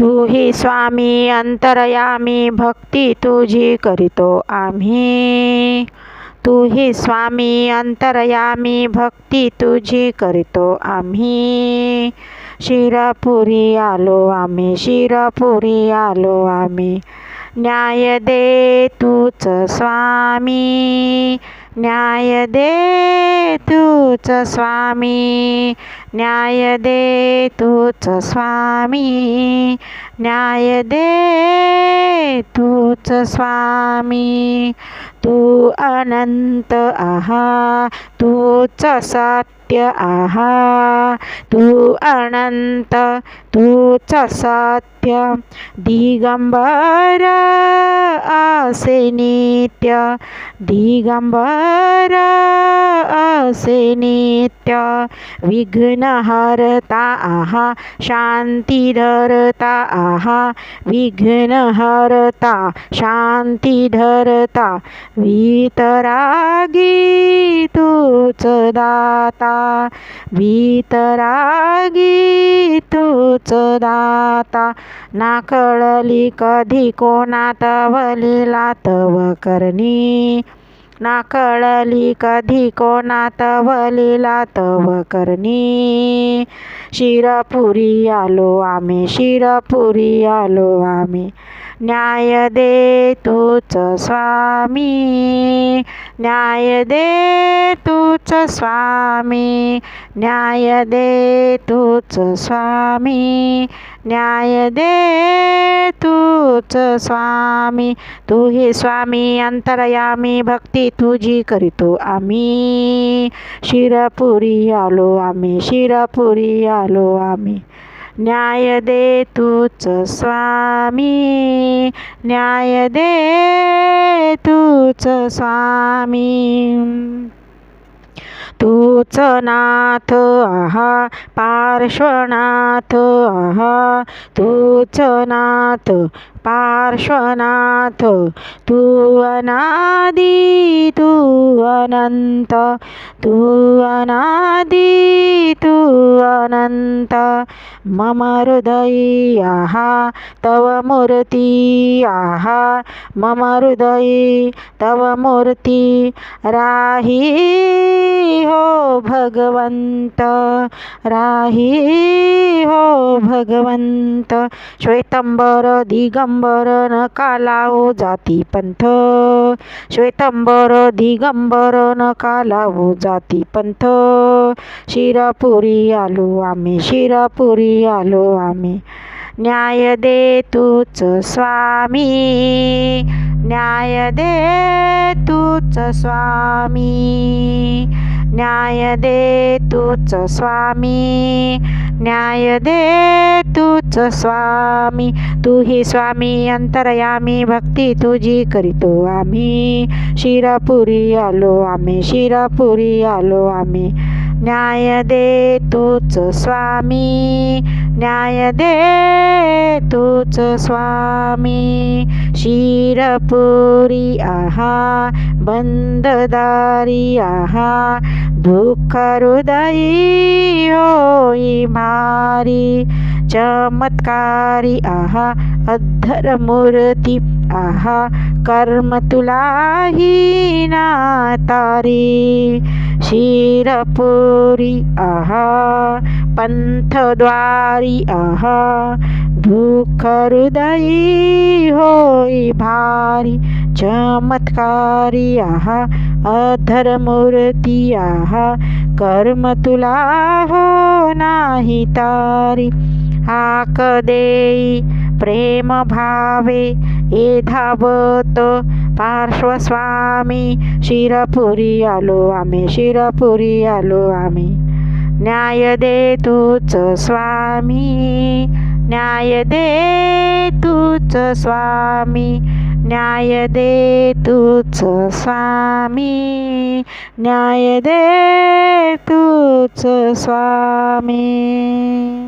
तू ही स्वामी अंतरयामी भक्ती तुझी करीतो आम्ही. तू ही स्वामी अंतरयामी भक्ती तुझी करीतो आम्ही. शिरपुरी आलो आम्ही शिरपुरी आलो आम्ही. न्याय दे तूच स्वामी. न्याय दे तूच स्वामी. न्याय दे तूच स्वामी. न्याय दे तूच स्वामी. तू अनंत आहा तूच सत्य आहा तू अनंत तूच सत्य दिगंबर असे नित्य दिगंबर असे नित्य विघ्नहरता आहा शांती धरता आहा विघ्नहरता शांती धरता वितरागी तूच दाता वितरागी तूच दाता ना कळली कधी कोणात वलिला तव करणी. ना कळली कधी कोणात वलिला तव करणी. शिरपुरी आलो आम्ही शिरपुरी आलो आम्ही. न्याय दे तूच स्वामी न्याय दे तूच स्वामी न्याय दे तूच स्वामी न्याय दे तूच स्वामी. तू ही स्वामी अंतरयामी भक्ती तुझी करीतो आम्ही. शिरपुरी आलो आम्ही शिरपुरी आलो आम्ही. न्याय दे तूच स्वामी. न्याय दे तूच स्वामी. तूच नाथ आहा पार्श्वनाथ आहा तूच नाथ पार्श्वनाथ तू अनादी तू अनंत तू अनादी तू अनंत मम हृदयी आहा तव मूर्ती आहा मम हृदयी तव मूर्ती राही हो भगवंत राही हो भगवंत. श्वेतंबर दिगंबर नका लावू जाती पंथ. श्वेतंबर दिगंबर नका लावू जाती पंथ. शिरपुरी आलो आम्ही शिरपुरी आलो आम्ही. न्याय दे तूच स्वामी न्याय दे तूच स्वामी. न्याय दे तूच स्वामी न्याय दे तूच स्वामी. तू ही स्वामी अंतरयामी भक्ती तुझी करीतो आम्ही. शिरपुरी आलो आम्ही शिरपुरी आलो आम्ही. न्याय दे तूच स्वामी न्याय दे तूच स्वामी. शिरपुरी आहा बंद आहा दुःख हृदयी होई मारी चमत्कारी आहा अद्धर मूर्ती आहा कर्म तुलाही ना तारी शिरपुरी आहा पंथद्वारी आहा दुःख हृदयी होई भारी चमत्कारी आहा अधर मूर्ती आहा कर्म तुला हो नाही तारी. हाक देई प्रेम भावे ए धावत पार्श्वस्वामी शिरपुरी आलो आम्ही शिरपुरी आलो आम्ही. न्याय दे तूच स्वामी न्याय दे तूच स्वामी न्याय दे तूच स्वामी न्याय दे तूच स्वामी.